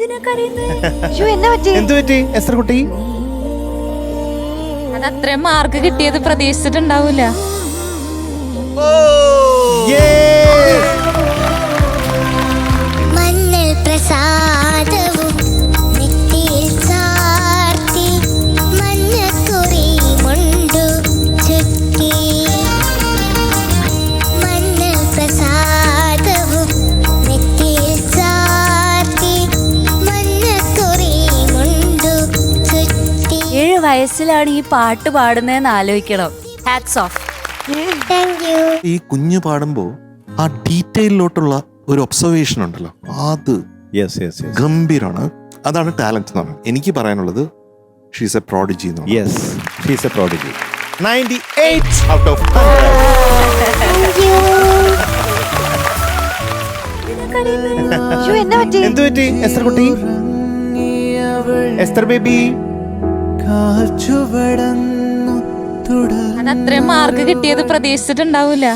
എന്തു പറ്റി? എസ്തർ കുട്ടി? അത് അത്രയും മാർക്ക് കിട്ടിയത് പ്രതീക്ഷിച്ചിട്ടുണ്ടാവൂല. മഞ്ഞൾ വയസ്സിലാണ് ഈ പാട്ട് പാടുന്നതെന്ന് ആലോചിക്കണം. ഹാറ്റ്സ് ഓഫ് ഈ കുഞ്ഞ് പാടുമ്പോ ആ ഡീറ്റെയിലോട്ടുള്ള ഒരു ഒബ്സർവേഷൻ ഉണ്ടല്ലോ. അത് യെസ് യെസ് യെസ് ഗംഭീരമാണ് അതാണ് ടാലന്റ് എന്ന് പറയുന്നത്. എനിക്ക് പറയാനുള്ളത് ഷീസ് എ പ്രോഡിജി എന്ന്. Yes she's a prodigy ninety eight out of അയ്യോ എന്നാ പറ്റി എന്തു പറ്റി? എസ്തർ കുട്ടി? എസ്തർ ബേബി അത് അത്രയും മാർക്ക് കിട്ടിയത് പ്രതീക്ഷിച്ചിട്ടുണ്ടാവൂല.